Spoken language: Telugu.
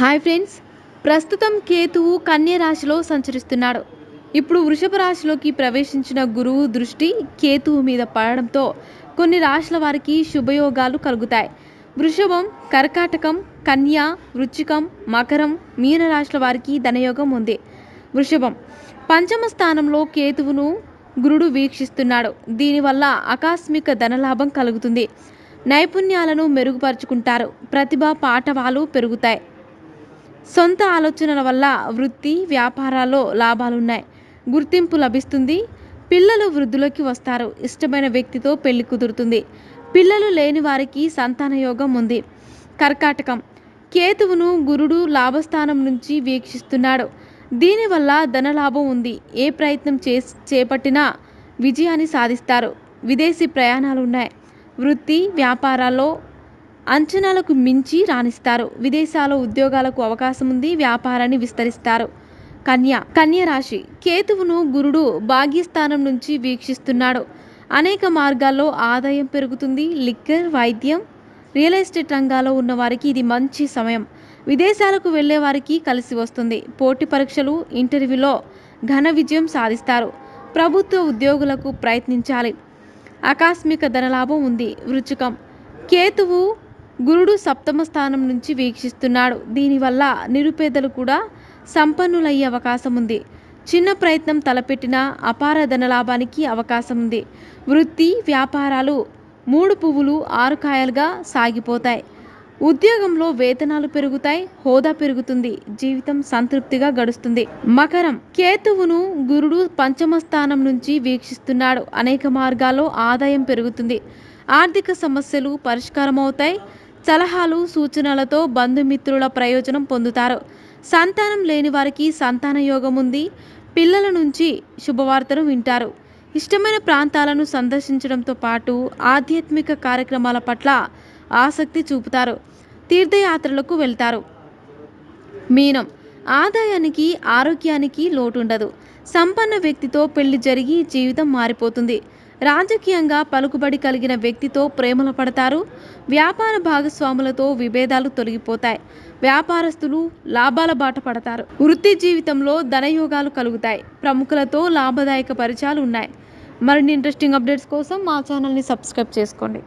Hi friends. ప్రస్తుతం కేతువు కన్య రాశిలో సంచరిస్తున్నాడు. ఇప్పుడు వృషభ రాశిలోకి ప్రవేశించిన గురువు దృష్టి కేతువు మీద పడడంతో కొన్ని రాశుల వారికి శుభయోగాలు కలుగుతాయి. వృషభం కర్కాటకం కన్య వృచ్చికం మకరం మీన రాశుల వారికి ధనయోగం ఉంది. వృషభం పంచమ స్థానంలో కేతువును గురుడు వీక్షిస్తున్నాడు. దీనివల్ల ఆకస్మిక ధనలాభం కలుగుతుంది. నైపుణ్యాలను మెరుగుపరుచుకుంటారు. ప్రతిభ పాఠవాలు పెరుగుతాయి. సొంత ఆలోచనల వల్ల వృత్తి వ్యాపారాల్లో లాభాలున్నాయి. గుర్తింపు లభిస్తుంది. పిల్లలు వృద్ధులకి వస్తారు. ఇష్టమైన వ్యక్తితో పెళ్ళి కుదురుతుంది. పిల్లలు లేని వారికి సంతాన యోగం ఉంది. కర్కాటకం. కేతువును గురుడు లాభస్థానం నుంచి వీక్షిస్తున్నాడు. దీనివల్ల ధనలాభం ఉంది. ఏ ప్రయత్నం చే చేపట్టినా విజయాన్ని సాధిస్తారు. విదేశీ ప్రయాణాలు ఉన్నాయి వృత్తి వ్యాపారాల్లో అంచనాలకు మించి రాణిస్తారు. విదేశాల్లో ఉద్యోగాలకు అవకాశం ఉంది వ్యాపారాన్ని విస్తరిస్తారు. కన్య కన్య రాశి. కేతువును గురుడు భాగ్యస్థానం నుంచి వీక్షిస్తున్నాడు. అనేక మార్గాల్లో ఆదాయం పెరుగుతుంది. లిక్కర్ వైద్యం రియల్ ఎస్టేట్ రంగాల్లో ఉన్న వారికి ఇది మంచి సమయం. విదేశాలకు వెళ్ళే వారికి కలిసి వస్తుంది. పోటీ పరీక్షలు ఇంటర్వ్యూలో ఘన విజయం సాధిస్తారు. ప్రభుత్వ ఉద్యోగులకు ప్రయత్నించాలి. ఆకస్మిక ధనలాభం ఉంది. వృచ్చికం. కేతువు గురుడు సప్తమ స్థానం నుంచి వీక్షిస్తున్నాడు. దీనివల్ల నిరుపేదలు కూడా సంపన్నులయ్యే అవకాశం ఉంది. చిన్న ప్రయత్నం తలపెట్టిన అపార ధనలాభానికి అవకాశం ఉంది. వృత్తి వ్యాపారాలు మూడు పువ్వులు ఆరు కాయలుగా సాగిపోతాయి. ఉద్యోగంలో వేతనాలు పెరుగుతాయి హోదా పెరుగుతుంది జీవితం సంతృప్తిగా గడుస్తుంది. మకరం కేతువును గురుడు పంచమ స్థానం నుంచి వీక్షిస్తున్నాడు. అనేక మార్గాల్లో ఆదాయం పెరుగుతుంది. ఆర్థిక సమస్యలు పరిష్కారం అవుతాయి సలహాలు సూచనలతో బంధుమిత్రుల ప్రయోజనం పొందుతారు. సంతానం లేని వారికి సంతాన యోగం ఉంది. పిల్లల నుంచి శుభవార్తను వింటారు. ఇష్టమైన ప్రాంతాలను సందర్శించడంతో పాటు ఆధ్యాత్మిక కార్యక్రమాల పట్ల ఆసక్తి చూపుతారు. తీర్థయాత్రలకు వెళ్తారు. మీనం. ఆదాయానికి ఆరోగ్యానికి లోటుండదు. సంపన్న వ్యక్తితో పెళ్ళి జరిగి జీవితం మారిపోతుంది. రాజకీయంగా పలుకుబడి కలిగిన వ్యక్తితో ప్రేమలు పడతారు. వ్యాపార భాగస్వాములతో విభేదాలు తొలగిపోతాయి. వ్యాపారస్తులు లాభాల బాట పడతారు. వృత్తి జీవితంలో ధనయోగాలు కలుగుతాయి. ప్రముఖులతో లాభదాయక పరిచయాలు ఉన్నాయి. మరిన్ని ఇంట్రెస్టింగ్ అప్డేట్స్ కోసం మా ఛానల్ని సబ్స్క్రైబ్ చేసుకోండి.